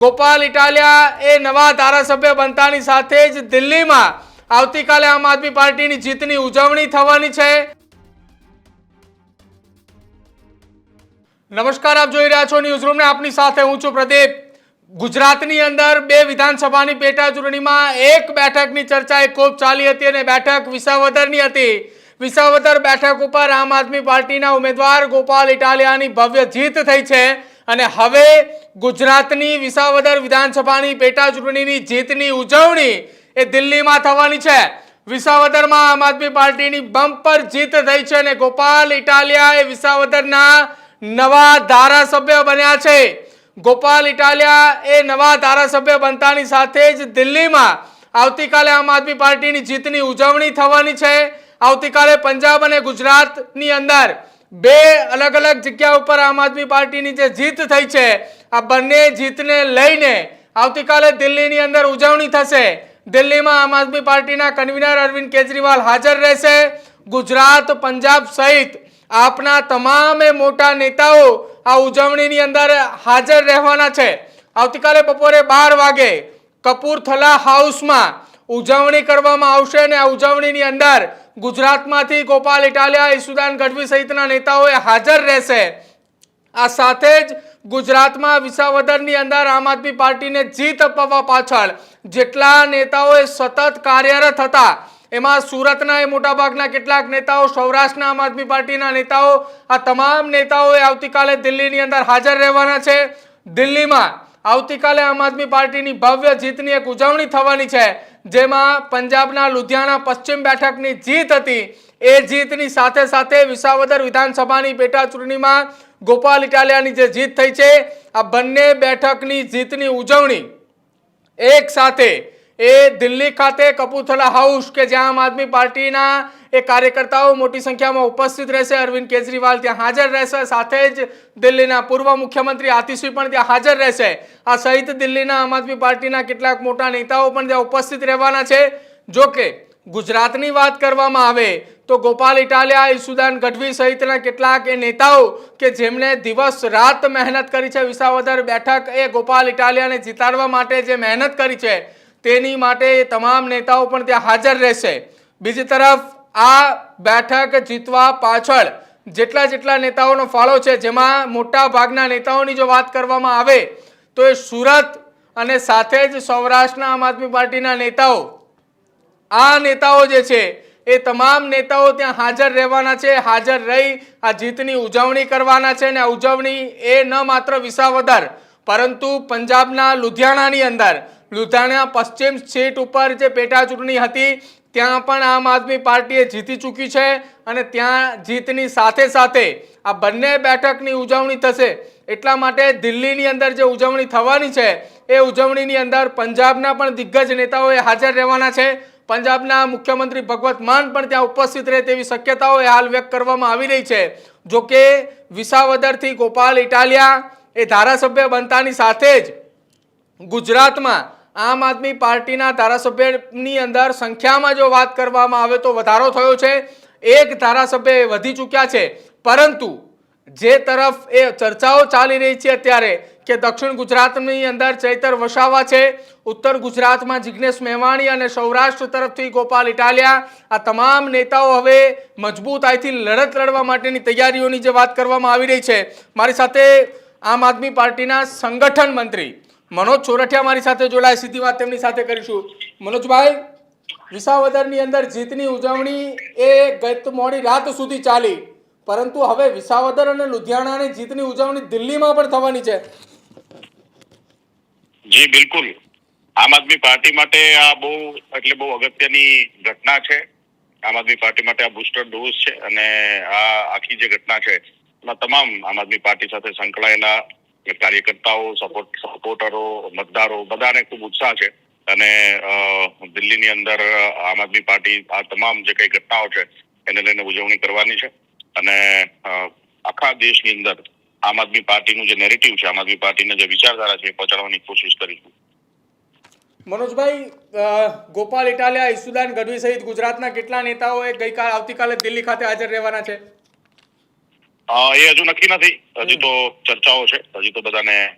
ગોપાલ ઇટાલિયા એ નવા ધારાસભ્ય બનતાની સાથે જ દિલ્હીમાં આવતીકાલે આમ આદમી પાર્ટીની જીતની ઉજવણી થવાની છે. નમસ્કાર, આપ જોઈ રહ્યા છો ન્યૂઝ રૂમને આપની સાથે હું છું પ્રદીપ. ગુજરાતની અંદર બે વિધાનસભાની પેટા ચૂંટણીમાં એક બેઠકની ચર્ચા એ ખૂબ ચાલી હતી અને બેઠક વિસાવદરની હતી. વિસાવદર બેઠક ઉપર આમ આદમી પાર્ટીના ઉમેદવાર ગોપાલ ઇટાલિયાની ભવ્ય જીત થઈ છે. અને હવે ગુજરાતની વિસાવદર વિધાનસભાની પેટા ચૂંટણીની જીતની ઉજવણી એ દિલ્હીમાં થવાની છે. વિસાવદરમાં આમ આદમી પાર્ટીની બમ્પર જીત થઈ છે અને ગોપાલ ઇટાલિયા એ વિસાવદરના નવા ધારાસભ્ય બન્યા છે. ગોપાલ ઇટાલિયા એ નવા ધારાસભ્ય બનતાની સાથે જ દિલ્હીમાં આવતીકાલે આમ આદમી પાર્ટીની જીતની ઉજવણી થવાની છે. આવતીકાલે પંજાબ અને ગુજરાતની અંદર બે અલગ અલગ જગ્યા ઉપર આમ આદમી પાર્ટીની જે જીત થઈ છે, આ બંને જીતને લઈને આવતીકાલે દિલ્હીની અંદર ઉજવણી થશે. દિલ્હીમાં આમ આદમી પાર્ટીના કન્વીનર અરવિંદ કેજરીવાલ હાજર રહેશે. ગુજરાત, પંજાબ સહિત આપના તમામે મોટા નેતાઓ આ ઉજવણીની અંદર હાજર રહેવાના છે. આવતીકાલે બપોરે બાર વાગે કપૂરથલા હાઉસમાં ઉજવણી કરવામાં આવશે અને આ ઉજવણીની અંદર ગુજરાતમાંથી ગોપાલ ઇટાલિયા, ઈસુદાન ગઢવી સહિતના નેતાઓએ હાજર રહેશે. આ સાથે જ ગુજરાતમાં વિસાવદરની અંદર આમ આદમી પાર્ટીને જીત અપાવવા પાછળ જેટલા નેતાઓએ સતત કાર્યરત હતા, એમાં સુરતના એ મોટાભાગના કેટલાક નેતાઓ, સૌરાષ્ટ્રના આમ આદમી પાર્ટીના નેતાઓ, આ તમામ નેતાઓએ આવતીકાલે દિલ્હીની અંદર હાજર રહેવાના છે. દિલ્હીમાં આવતીકાલે આમ આદમી પાર્ટીની ભવ્ય જીતની એક ઉજવણી થવાની છે. જેમાં પંજાબના લુધિયાણા પશ્ચિમ બેઠકની જીત હતી. એ જીતની સાથે સાથે વિસાવદર વિધાનસભાની પેટા ચૂંટણીમાં ગોપાલ ઇટાલિયાની જે જીત થઈ છે, આ બંને બેઠકની જીતની ઉજવણી એક સાથે એ દિલ્હી ખાતે કપૂરથલા હાઉસ કે જ્યાં આમ આદમી પાર્ટીના એ કાર્યકર્તાઓ મોટી સંખ્યામાં ઉપસ્થિત રહેશે, અરવિંદ કેજરીવાલ ત્યાં હાજર રહેશે, સાથે જ દિલ્હીના પૂર્વ મુખ્યમંત્રી આતિશી પણ ત્યાં હાજર રહેશે. આ સહિત દિલ્હીના આમ આદમી પાર્ટીના કેટલાક મોટા નેતાઓ પણ ત્યાં ઉપસ્થિત રહેવાના છે. જો કે ગુજરાતની વાત કરવામાં આવે તો ગોપાલ ઇટાલિયા ઈસુદાન ગઢવી સહિતના કેટલાક એ નેતાઓ કે જેમણે દિવસ રાત મહેનત કરી છે, વિસાવદર બેઠક એ ગોપાલ ઇટાલિયાને જીતાડવા માટે જે મહેનત કરી છે તેની માટે એ તમામ નેતાઓ પણ ત્યાં હાજર રહેશે. બીજી તરફ આ બેઠક જીતવા પાછળ જેટલા જેટલા નેતાઓનો ફાળો છે, જેમાં મોટા ભાગના નેતાઓની જો વાત કરવામાં આવે, તો એ સુરત અને સાથે જ સૌરાષ્ટ્રના આમ આદમી પાર્ટીના નેતાઓ, આ નેતાઓ જે છે, એ તમામ નેતાઓ ત્યાં હાજર રહેવાના છે, હાજર રહી આ જીતની ઉજવણી કરવાના છે અને ઉજવણી એ ન માત્ર વિસાવદર પરંતુ પંજાબના લુધિયાણાની અંદર, લુધિયાણા પશ્ચિમ સીટ ઉપર જે પેટા ચૂંટણી હતી, ત્યાં પણ આમ આદમી પાર્ટીએ જીતી ચૂકી છે અને ત્યાં જીતની સાથે સાથે આ બંને બેઠકની ઉજવણી થશે. એટલા માટે દિલ્હીની અંદર જે ઉજવણી થવાની છે, એ ઉજવણીની અંદર પંજાબના પણ દિગ્ગજ નેતાઓએ હાજર રહેવાના છે. પંજાબના મુખ્યમંત્રી ભગવત માન પણ ત્યાં ઉપસ્થિત રહે તેવી શક્યતાઓ હાલ વ્યક્ત કરવામાં આવી રહી છે. જોકે વિસાવદરથી ગોપાલ ઇટાલિયા એ ધારાસભ્ય બનતાની સાથે જ ગુજરાતમાં આમ આદમી પાર્ટીના ધારાસભ્યની અંદર સંખ્યામાં જો વાત કરવામાં આવે તો વધારો થયો છે. એક ધારાસભ્ય વધી ચૂક્યા છે. પરંતુ જે તરફ એ ચર્ચાઓ ચાલી રહી છે અત્યારે કે દક્ષિણ ગુજરાતની અંદર ચૈતર વસાવા છે, ઉત્તર ગુજરાતમાં જિજ્ઞેશ મેવાણી અને સૌરાષ્ટ્ર તરફથી ગોપાલ ઇટાલિયા, આ તમામ નેતાઓ હવે મજબૂતાઈથી લડત લડવા માટેની તૈયારીઓની જે વાત કરવામાં આવી રહી છે. મારી સાથે આમ આદમી પાર્ટીના સંગઠન મંત્રી મનોજ ચોરઠિયા મારી સાથે જોડાય. સીધી વાત તેમની સાથે કરીશું. મનોજભાઈ, વિસાવદરની અંદર જીતની ઉજવણી એ ગત મોડી રાત સુધી ચાલી. પરંતુ હવે વિસાવદર અને લુધિયાણાની જીતની ઉજવણી દિલ્હીમાં પણ થવાની છે. જી, બિલકુલ. આમ આદમી પાર્ટી માટે આ બહુ, એટલે બહુ અગત્યની ઘટના છે. આમ આદમી પાર્ટી માટે આ બુસ્ટર ડોઝ છે અને આ આખી જે ઘટના છે તમામ આમ આદમી પાર્ટી સાથે સંકળાયેલા કાર્યકર્તાઓ સપોર્ટ સપોર્ટરો મતદારો, બધાને ખૂબ ઉત્સાહ છે. અને દિલ્હીની અંદર આમ આદમી પાર્ટી, આ તમામ જે કઈ ઘટનાઓ છે, એને લઈને ઉજવણી કરવાની છે. અને આખા દેશની અંદર આમ આદમી પાર્ટીનું જે નેરેટિવ છે, આમ આદમી પાર્ટીના જે વિચારધારા છે, એ પહોંચાડવાની કોશિશ કરીશું. મનોજભાઈ ગોપાલ ઇટાલિયા, ઈસુદાન ગઢવી સહિત ગુજરાતના કેટલા નેતાઓએ ગઈકાલ, આવતીકાલે દિલ્હી ખાતે હાજર રહેવાના છે? એ હજુ નક્કી નથી. હજી તો ચર્ચાઓ છે. હજી તો બધાને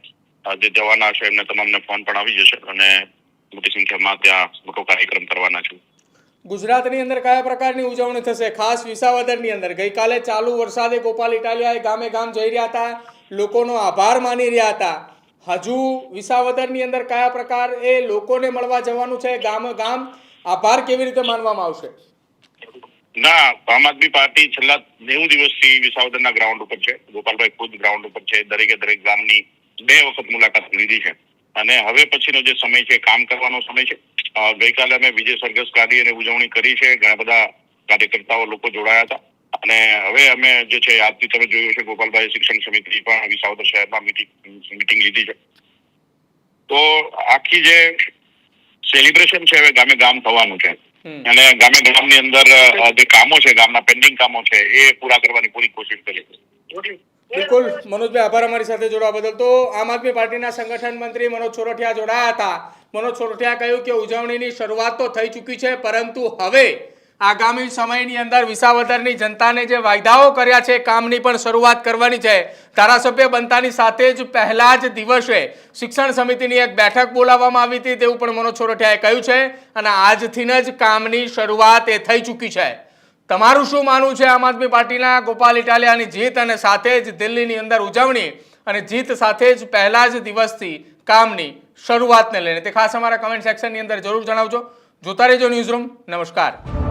જે જવાના છે એમને તમામને ફોન પણ આવી જશે અને મોટી સંખ્યામાં ત્યાં મોટો કાર્યક્રમ કરવાના છું. ગુજરાતની અંદર કયા પ્રકારની ઉજવણી થશે? ખાસ વિસાવદરની અંદર. ગઈકાલે ચાલુ વરસાદે ગોપાલ ઇટાલિયા ગામે ગામ જઈ રહ્યા હતા. લોકોનો આભાર માની રહ્યા હતા. હજુ વિસાવદરની અંદર કયા પ્રકાર એ લોકોને મળવા જવાનું છે? ગામ ગામ આભાર કેવી રીતે માનવામાં આવશે? ના, આમ આદમી પાર્ટી છેલ્લા નેવું દિવસથી વિસાવદરના ગ્રાઉન્ડ ઉપર છે. ગોપાલભાઈ ખુદ ગ્રાઉન્ડ ઉપર છે. દરેકે દરેક ગામની બે વખત મુલાકાત લીધી છે. અને હવે પછીનો જે સમય છે, કામ કરવાનો સમય છે ગઈકાલે અમે વિજય સરઘસ અને ઉજવણી કરી છે. ઘણા બધા કાર્યકર્તાઓ લોકો જોડાયા હતા. અને હવે અમે જે છે, આજથી તમે જોયું છે ગોપાલભાઈ શિક્ષણ સમિતિ પણ વિસાવદર શહેરમાં મીટિંગ મીટિંગ લીધી છે. તો આખી જે સેલિબ્રેશન છે, હવે ગામે ગામ થવાનું છે. અને ગામે ગામની અંદર જે કામો છે ગામના પેન્ડિંગ કામો છે એ પૂરા કરવાની પૂરી કોશિશ કરી બિલકુલ. મનોજભાઈ આભાર અમારી સાથે જોડવા બદલ. તો આમ આદમી પાર્ટીના સંગઠન મંત્રી મનોજ છોરઠિયા જોડાયા હતા. મનોજ છોરઠિયા કહ્યું કે ઉજવણીની શરૂઆત તો થઈ ચૂકી છે પરંતુ હવે આગામી સમયની અંદર વિસાવદરની જનતાને જે વાયદાઓ કર્યા છે કામની પણ શરૂઆત કરવાની છે. ધારાસભ્ય બનતાની સાથે જ પહેલા જ દિવસે શિક્ષણ સમિતિની એક બેઠક બોલાવવામાં આવી હતી, તેવું પણ મનોજ છોરઠિયાએ કહ્યું છે અને આજથી જ કામની શરૂઆત એ થઈ ચૂકી છે. તમારું શું માનવું છે આમ આદમી પાર્ટીના ગોપાલ ઇટાલિયાની જીત અને સાથે જ દિલ્હીની અંદર ઉજવણી અને જીત સાથે જ પહેલા જ દિવસથી કામની શરૂઆતને લઈને? તે ખાસ અમારા કમેન્ટ સેક્શનની અંદર જરૂર જણાવજો. જોતા રહેજો ન્યૂઝ રૂમ નમસ્કાર.